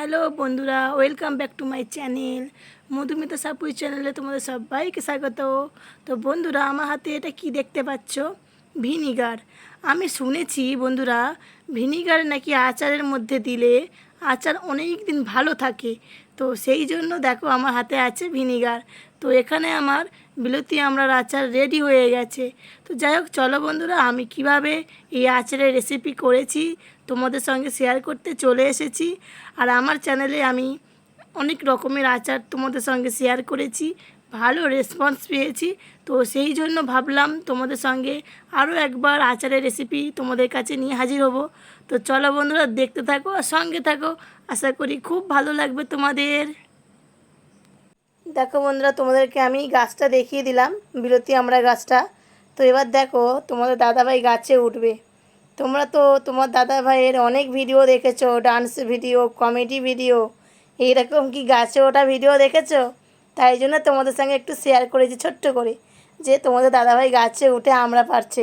Hello বন্ধুরা welcome back to my channel Madhumita Sapui চ্যানেলে তোমাদের সবাইকে স্বাগত। তো বন্ধুরা, আমার হাতে এটা কি দেখতে পাচ্ছ? ভিনিগার। আমি শুনেছি বন্ধুরা, ভিনিগার নাকি আচারের মধ্যে দিলে আচার অনেক দিন ভালো থাকে। সেই জন্য দেখো আমার হাতে আছে ভিনিগার। তো এখানে আমার বিলতি আমরার আচার রেডি হয়ে গেছে। তো যাই হোক, চলো বন্ধুরা, আমি কীভাবে এই আচারের রেসিপি করেছি তোমাদের সঙ্গে শেয়ার করতে চলে এসেছি। আর আমার চ্যানেলে আমি অনেক রকমের আচার তোমাদের সঙ্গে শেয়ার করেছি, ভালো রেসপন্স পেয়েছি। তো সেই জন্য ভাবলাম তোমাদের সঙ্গে আরও একবার আচারের রেসিপি তোমাদের কাছে নিয়ে হাজির হব। তো চলো বন্ধুরা, দেখতে থাকো আর সঙ্গে থাকো। আশা করি খুব ভালো লাগবে তোমাদের। দেখো বন্ধুরা, তোমাদেরকে আমি গাছটা দেখিয়ে দিলাম, বিরতি আমরা গাছটা। তো এবার দেখো, তোমাদের দাদাভাই গাছে উঠবে। তোমরা তো তোমার দাদা ভাইয়ের অনেক ভিডিও দেখেছ ডান্স ভিডিও কমেডি ভিডিও এইরকম কি গাছে ওঠা ভিডিও দেখেছ? তাই জন্য তোমাদের সঙ্গে একটু শেয়ার করেছি, ছোট্ট করে, যে তোমাদের দাদাভাই গাছে উঠে আমরা পারছে।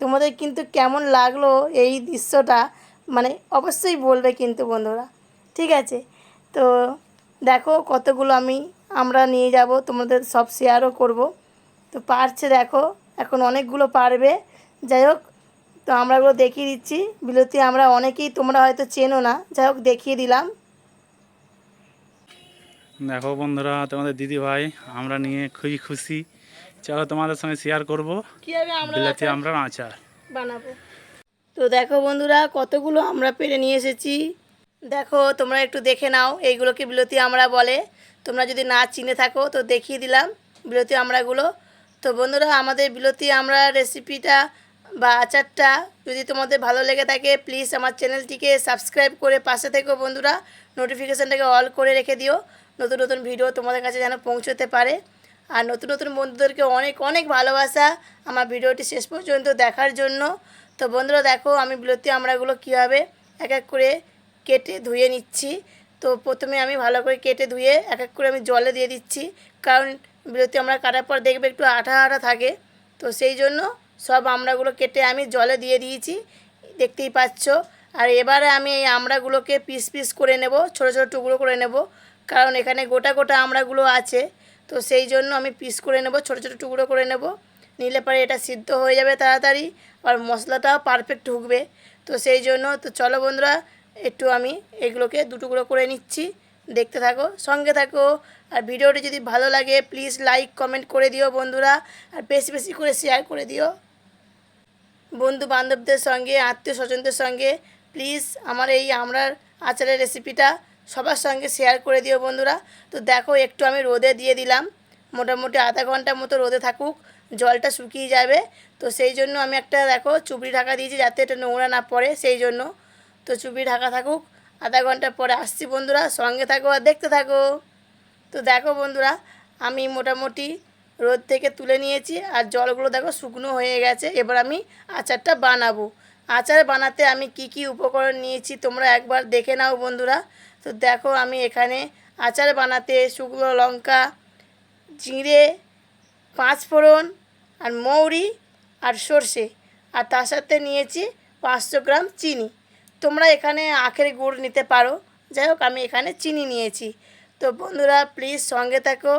তোমাদের কিন্তু কেমন লাগল এই দৃশ্যটা মানে অবশ্যই বলবে কিন্তু বন্ধুরা। ঠিক আছে? তো দেখো কতগুলো আমি আমরা নিয়ে যাব তোমাদের সব শেয়ারও করব। তো পারছে দেখো এখন অনেকগুলো পারবে। যাই হোক তো আমরা ওগুলো দেখিয়ে দিচ্ছি। বিলতি আমরা অনেকেই তোমরা হয়তো চেনো না। যাই হোক দেখিয়ে দিলাম। দেখো বন্ধুরা তোমাদের দিদি ভাই আমরা নিয়ে খুবই খুশি। চলো তোমাদের সঙ্গে শেয়ার করব। বিলাতি আমরা আচার। বানাবো? তো দেখো বন্ধুরা কতগুলো আমরা পেরে নিয়ে এসেছি। দেখো, তোমরা একটু দেখে নাও, এইগুলোকে বিলতি আমরা বলে। তোমরা যদি না চিনে থাকো, তো দেখিয়ে দিলাম বিলতি আমরাগুলো। তো বন্ধুরা, আমাদের বিলতি আমরা রেসিপিটা বা আচারটা যদি তোমাদের ভালো লেগে থাকে প্লিজ আমার চ্যানেলটিকে সাবস্ক্রাইব করে পাশে থেকো বন্ধুরা। নোটিফিকেশানটাকে অল করে রেখে দিও। নতুন নতুন ভিডিও তোমাদের কাছে যেন পৌঁছতে পারে। আর নতুন নতুন বন্ধুদেরকে অনেক অনেক ভালোবাসা আমার ভিডিওটি শেষ পর্যন্ত দেখার জন্য। তো বন্ধুরা, দেখো আমি বিলতি আমরাগুলো কীভাবে এক এক করে কেটে ধুয়ে নিচ্ছি। তো প্রথমে আমি ভালো করে কেটে ধুয়ে এক এক করে আমি জলে দিয়ে দিচ্ছি। কারণ বিরতি আমরা কাটার পর দেখবে একটু আঠা আঠা থাকে। তো সেই জন্য সব আমড়াগুলো কেটে আমি জলে দিয়ে দিয়েছি। দেখতেই পাচ্ছ। আর এবারে আমি এই আমড়াগুলোকে পিস পিস করে নেব, ছোট ছোট টুকরো করে নেব। কারণ এখানে গোটা গোটা আমড়াগুলো আছে। তো সেই জন্য আমি পিস করে নেব, ছোট ছোট টুকরো করে নেব। নিলে পরে এটা সিদ্ধ হয়ে যাবে তাড়াতাড়ি। আর মশলাটাও পারফেক্ট ঢুকবে। তো সেই জন্য তো চলো বন্ধুরা একটু আমি এগুলোকে দুটুকরো করে নিচ্ছি। দেখতে থাকো, সঙ্গে থাকো। আর ভিডিওটি যদি ভালো লাগে প্লিজ লাইক কমেন্ট করে দিও বন্ধুরা। আর বেশি বেশি করে শেয়ার করে দিও। বন্ধু বান্ধবদের সঙ্গে, আত্মীয় স্বজনদের সঙ্গে প্লিজ আমার এই আমরার আচারের রেসিপিটা সবার সঙ্গে শেয়ার করে দিও বন্ধুরা। তো দেখো, একটু আমি রোদে দিয়ে দিলাম। মোটামুটি আধা ঘণ্টার মতো রোদে থাকুক, জলটা শুকিয়ে যাবে। তো সেই জন্য আমি একটা, দেখো, চুবড়ি ঢাকা দিয়েছি যাতে এটা নোংরা না পড়ে, সেই জন্য তো চুপি ঢাকা থাকুক। আধা ঘণ্টা পরে আসছি বন্ধুরা, সঙ্গে থাকো আর দেখতে থাকো। তো দেখো বন্ধুরা, আমি মোটামুটি রোদ থেকে তুলে নিয়েছি আর জলগুলো দেখো শুকনো হয়ে গেছে। এবার আমি আচারটা বানাবো। আচার বানাতে আমি কি কি উপকরণ নিয়েছি তোমরা একবার দেখে নাও বন্ধুরা। তো দেখো আমি এখানে আচার বানাতে শুকনো লঙ্কা, জিরে, পাঁচফোড়ন আর মৌরি আর সর্ষে। আর তার সাথে নিয়েছি পাঁচশো গ্রাম চিনি। তোমরা এখানে আখের গুড় নিতে পারো। যাই হোক, আমি এখানে চিনি নিয়েছি। তো বন্ধুরা প্লিজ সঙ্গে থাকো,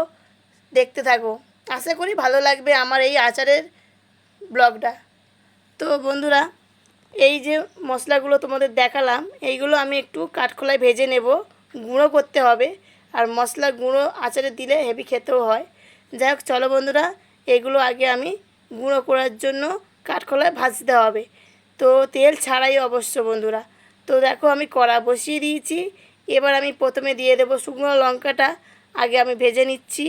দেখতে থাকো। আশা করি ভালো লাগবে আমার এই আচারের ব্লগটা। তো বন্ধুরা, এই যে মশলাগুলো তোমাদের দেখালাম, এইগুলো আমি একটু কাঠখোলায় ভেজে নেব। গুঁড়ো করতে হবে, আর মশলা গুঁড়ো আচারে দিলে হেভি খেতেও হয়। যাই হোক, চলো বন্ধুরা, এগুলো আগে আমি গুঁড়ো করার জন্য কাঠখোলায় ভাজতে হবে। তো তেল ছাড়াই অবশ্য বন্ধুরা। তো দেখো আমি কড়া বসিয়ে দিয়েছি। এবার আমি প্রথমে দিয়ে দেবো শুকনো লঙ্কাটা। আগে আমি ভেজে নিচ্ছি।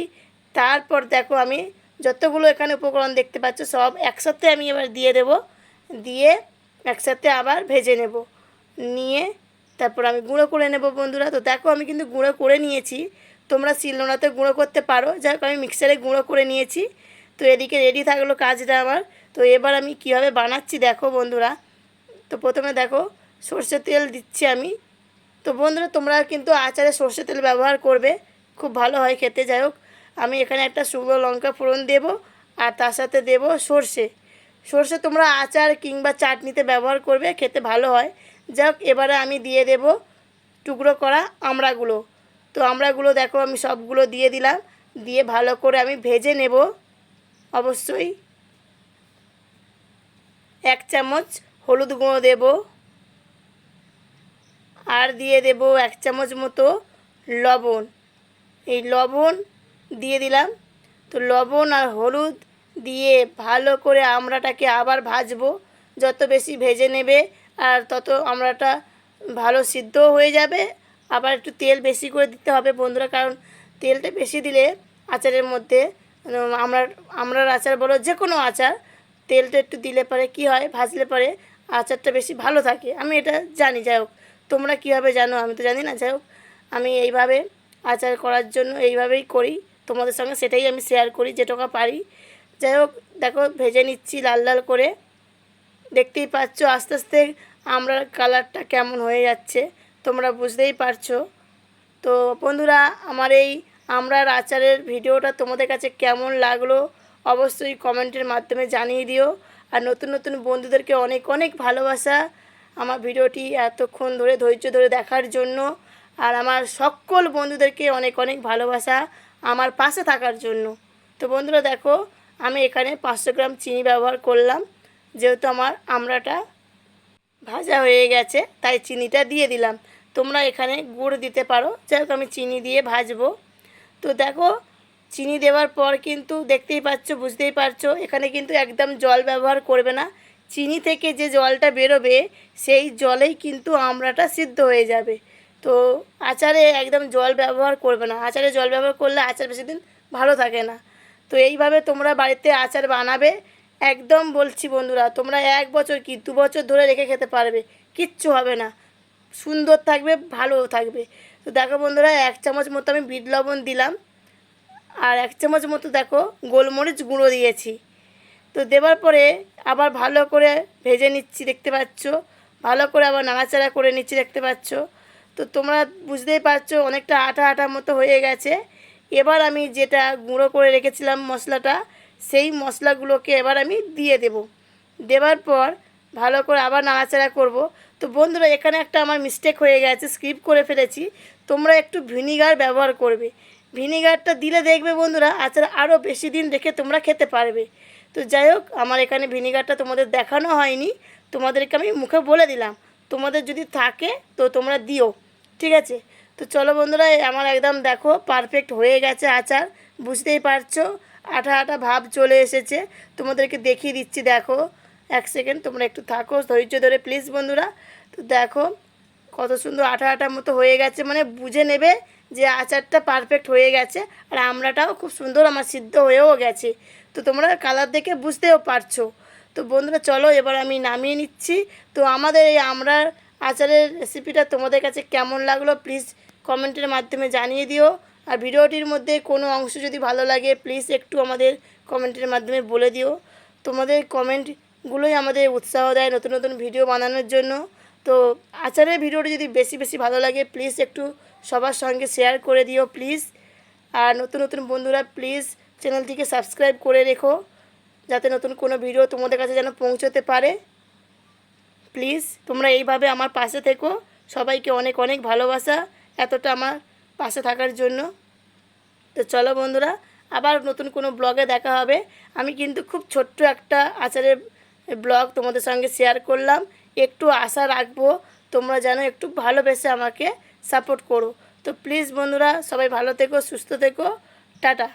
তারপর দেখো আমি যতগুলো এখানে উপকরণ দেখতে পাচ্ছ সব একসাথে আমি এবার দিয়ে দেব। দিয়ে একসাথে আবার ভেজে নেব। নিয়ে তারপর আমি গুঁড়ো করে নেব বন্ধুরা। তো দেখো আমি কিন্তু গুঁড়ো করে নিয়েছি। তোমরা শিলনোড়াতে গুঁড়ো করতে পারো। যাই আমি মিক্সারে গুঁড়ো করে নিয়েছি। তো এদিকে রেডি থাকল কাজটা আমার। তো এবার আমি কীভাবে বানাচ্ছি দেখো বন্ধুরা। তো প্রথমে দেখো সর্ষের তেল দিচ্ছি আমি। তো বন্ধুরা, তোমরা কিন্তু আচারে সর্ষের তেল ব্যবহার করবে। খুব ভালো হয় খেতে, যাই হোক। আমি এখানে একটা শুকনো লঙ্কা ফোড়ন দেব আর তার সাথে দেব সর্ষে। সর্ষে তোমরা আচার কিংবা চাটনিতে ব্যবহার করবে, খেতে ভালো হয়। যাই হোক, এবারে আমি দিয়ে দেব টুকরো করা আমড়াগুলো। তো আমড়াগুলো দেখো আমি সবগুলো দিয়ে দিলাম। দিয়ে ভালো করে আমি ভেজে নেব। অবশ্যই এক চামচ হলুদ গুঁড়ো দেব। আর দিয়ে দেব এক চামচ মতো লবণ। এই লবণ দিয়ে দিলাম। তো লবণ আর হলুদ দিয়ে ভালো করে আমড়াটাকে আবার ভাজবো। যত বেশি ভেজে নেবে আর তত আমড়াটা ভালো সিদ্ধও হয়ে যাবে। আবার একটু তেল বেশি করে দিতে হবে বন্ধুরা, কারণ তেলটা বেশি দিলে আচারের মধ্যে আমরা আমরার আচার বলো যে কোনো আচার তেলটা একটু দিলে পরে কি হয়? ভাজলে পরে আচারটা বেশি ভালো থাকে। আমি এটা জানি, যাই হোক। তোমরা কীভাবে জানো? আমি তো জানি না, যাই হোক। আমি এইভাবে আচার করার জন্য এইভাবেই করি। তোমাদের সঙ্গে সেটাই আমি শেয়ার করি যেটুকু পারি। যাই হোক, দেখো, ভেজে নিচ্ছি লাল লাল করে। দেখতেই পাচ্ছ, আস্তে আস্তে আমরা কালারটা কেমন হয়ে যাচ্ছে। তোমরা বুঝতেই পারছ। তো বন্ধুরা, আমার এই আমরার আচারের ভিডিওটা তোমাদের কাছে কেমন লাগল? অবশ্যই কমেন্টের মাধ্যমে জানিয়ে দিও। আর নতুন নতুন বন্ধুদেরকে অনেক অনেক ভালোবাসা আমার ভিডিওটি এতক্ষণ ধরে ধৈর্য ধরে দেখার জন্য। আর আমার সকল বন্ধুদেরকে অনেক অনেক ভালোবাসা আমার পাশে থাকার জন্য। তো বন্ধুরা দেখো, আমি এখানে পাঁচশো গ্রাম চিনি ব্যবহার করলাম। যেহেতু আমার আমড়াটা ভাজা হয়ে গেছে, তাই চিনিটা দিয়ে দিলাম। তোমরা এখানে গুড় দিতে পারো। যাই আমি চিনি দিয়ে ভাজবো। তো দেখো চিনি দেওয়ার পর কিন্তু দেখতেই পাচ্ছ, বুঝতেই পারছ, এখানে কিন্তু একদম জল ব্যবহার করবে না। চিনি থেকে যে জলটা বেরোবে, সেই জলেই কিন্তু আমড়াটা সিদ্ধ হয়ে যাবে। তো আচারে একদম জল ব্যবহার করবে না। আচারে জল ব্যবহার করলে আচার বেশি দিন ভালো থাকে না। তো এইভাবে তোমরা বাড়িতে আচার বানাবে। একদম বলছি বন্ধুরা, তোমরা এক বছর কি দু বছর ধরে রেখে খেতে পারবে, কিচ্ছু হবে না। সুন্দর থাকবে ভালো থাকবে। তো দেখো বন্ধুরা, এক চামচ মতো আমি বিট লবণ দিলাম। আর এক চামচ মতো দেখো গোলমরিচ গুঁড়ো দিয়েছি। তো দেওয়ার পরে আবার ভালো করে ভেজে নিচ্ছি, দেখতে পাচ্ছ? ভালো করে আবার নাড়াচাড়া করে নিচ্ছি, দেখতে পাচ্ছ? তো তোমরা বুঝতেই পারছ অনেকটা আটা আটা মতো হয়ে গেছে। এবার আমি যেটা গুঁড়ো করে রেখেছিলাম মশলাটা, সেই মশলাগুলোকে এবার আমি দিয়ে দেব। দেওয়ার পর ভালো করে আবার নাড়াচাড়া করব। তো বন্ধুরা, এখানে একটা আমার মিস্টেক হয়ে গেছে স্কিপ করে ফেলেছি। তোমরা একটু ভিনিগার ব্যবহার করবে। ভিনিগারটা দিলে দেখবে বন্ধুরা আচার আরও বেশি দিন রেখে তোমরা খেতে পারবে। তো যাই হোক, আমার এখানে ভিনিগারটা তোমাদের দেখানো হয়নি, তোমাদেরকে আমি মুখে বলে দিলাম। তোমাদের যদি থাকে, তো তোমরা দিও, ঠিক আছে? তো চলো বন্ধুরা আমার একদম দেখো পারফেক্ট হয়ে গেছে আচার, বুঝতেই পারছ? আঠা আঠা ভাব চলে এসেছে। তোমাদেরকে দেখিয়ে দিচ্ছি, দেখো। এক সেকেন্ড তোমরা একটু থাকো, ধৈর্য ধরে প্লিজ বন্ধুরা। তো দেখো, কত সুন্দর আঠা আঠা মতো হয়ে গেছে মানে বুঝে নেবে যে আচারটা পারফেক্ট হয়ে গেছে আর আমড়াটাও খুব সুন্দর আমার সিদ্ধ হয়েও গেছে। তো তোমরা কালার দেখে বুঝতেও পারছ। তো বন্ধুরা চলো এবার আমি নামিয়ে নিচ্ছি। তো আমাদের এই আমড়ার আচারের রেসিপিটা তোমাদের কাছে কেমন লাগল প্লিজ কমেন্টের মাধ্যমে জানিয়ে দিও। আর ভিডিওটির মধ্যে কোনো অংশ যদি ভালো লাগে প্লিজ একটু আমাদের কমেন্টের মাধ্যমে বলে দিও। তোমাদের কমেন্টগুলোই আমাদের উৎসাহ দেয় নতুন নতুন ভিডিও বানানোর জন্য। তো আচারের ভিডিওটি যদি বেশি বেশি ভালো লাগে প্লিজ একটু সবার সঙ্গে শেয়ার করে দিও প্লিজ আর নতুন নতুন বন্ধুরা প্লিজ চ্যানেলটিকে সাবস্ক্রাইব করে রেখো, যাতে নতুন কোনো ভিডিও তোমাদের কাছে যেন পৌঁছতে পারে। প্লিজ তোমরা এইভাবে আমার পাশে থেকো। সবাইকে অনেক অনেক ভালোবাসা এতটা আমার পাশে থাকার জন্য। তো চলো বন্ধুরা, আবার নতুন কোনো ব্লগে দেখা হবে। আমি কিন্তু খুব ছোট্ট একটা আচারের ব্লগ তোমাদের সঙ্গে শেয়ার করলাম। একটু আশা রাখব, তোমরা যেন একটু ভালোবেসে আমাকে সাপোর্ট করো। তো প্লিজ বন্ধুরা সবাই ভালো থেকো সুস্থ থেকো। টাটা।